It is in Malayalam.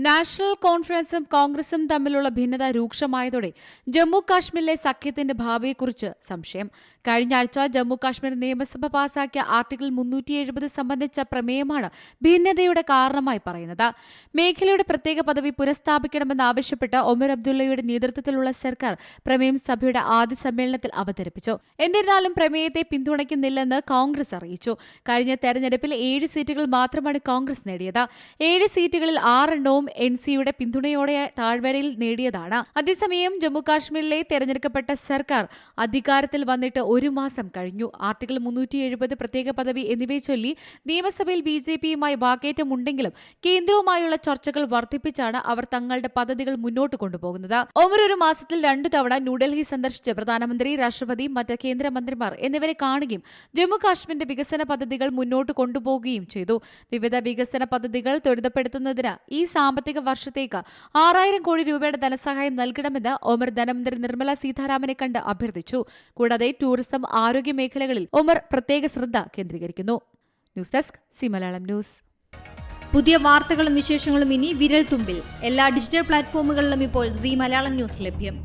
നാഷണൽ കോൺഫറൻസും കോൺഗ്രസും തമ്മിലുള്ള ഭിന്നത രൂക്ഷമായതോടെ ജമ്മു കാശ്മീരിലെ സഖ്യത്തിന്റെ ഭാവിയെക്കുറിച്ച് സംശയം. കഴിഞ്ഞ ആഴ്ച ജമ്മു കാശ്മീർ നിയമസഭ പാസാക്കിയ ആർട്ടിക്കിൾ മുന്നൂറ്റി എഴുപത് സംബന്ധിച്ച പ്രമേയമാണ് ഭിന്നതയുടെ കാരണമായി പറയുന്നത്. മേഖലയുടെ പ്രത്യേക പദവി പുനഃസ്ഥാപിക്കണമെന്നാവശ്യപ്പെട്ട് ഒമർ അബ്ദുള്ളയുടെ നേതൃത്വത്തിലുള്ള സർക്കാർ പ്രമേയം സഭയുടെ ആദ്യ സമ്മേളനത്തിൽ അവതരിപ്പിച്ചു. എന്നിരുന്നാലും പ്രമേയത്തെ പിന്തുണയ്ക്കുന്നില്ലെന്ന് കോൺഗ്രസ് അറിയിച്ചു. കഴിഞ്ഞ തെരഞ്ഞെടുപ്പിൽ ഏഴ് സീറ്റുകൾ മാത്രമാണ് കോൺഗ്രസ് നേടിയത്. ഏഴ് സീറ്റുകളിൽ ആറെണ്ണവും എൻ സിയുടെ പിന്തുണയോടെ താഴ്വരയിൽ നേടിയതാണ്. അതേസമയം ജമ്മുകാശ്മീരിലെ തെരഞ്ഞെടുക്കപ്പെട്ട സർക്കാർ അധികാരത്തിൽ വന്നിട്ട് ഒരു മാസം കഴിഞ്ഞു. ആർട്ടിക്കിൾ മുന്നൂറ്റി എഴുപത് പ്രത്യേക പദവി എന്നിവയെ ചൊല്ലി നിയമസഭയിൽ ബി ജെ പിയുമായി വാക്കേറ്റമുണ്ടെങ്കിലും കേന്ദ്രവുമായുള്ള ചർച്ചകൾ വർദ്ധിപ്പിച്ചാണ് അവർ തങ്ങളുടെ പദ്ധതികൾ മുന്നോട്ട് കൊണ്ടുപോകുന്നത്. ഒമർ ഒരു മാസത്തിൽ രണ്ടു തവണ ന്യൂഡൽഹി സന്ദർശിച്ച് പ്രധാനമന്ത്രി രാഷ്ട്രപതി മറ്റ് കേന്ദ്രമന്ത്രിമാർ എന്നിവരെ കാണുകയും ജമ്മുകാശ്മീരിന്റെ വികസന പദ്ധതികൾ മുന്നോട്ട് കൊണ്ടുപോകുകയും ചെയ്തു. വിവിധ വികസന പദ്ധതികൾ ത്വരിതപ്പെടുത്തുന്നതിന് ഈ സാമ്പത്തിക വർഷത്തേക്ക് ആറായിരം കോടി രൂപയുടെ ധനസഹായം നൽകണമെന്ന് ഒമർ ധനമന്ത്രി നിർമ്മല സീതാരാമനെ കണ്ട് അഭ്യർത്ഥിച്ചു. കൂടാതെ ടൂറിസം ആരോഗ്യ മേഖലകളിൽ ഒമർ പ്രത്യേക ശ്രദ്ധ കേന്ദ്രീകരിക്കുന്നു. News desk C Malayalam news. പുതിയ വാർത്തകളും വിശേഷങ്ങളും ഇനി വിരൽ തുമ്പിൽ എല്ലാ ഡിജിറ്റൽ പ്ലാറ്റ്ഫോമുകളിലും ഇപ്പോൾ സി മലയാളം ന്യൂസ് ലഭ്യം.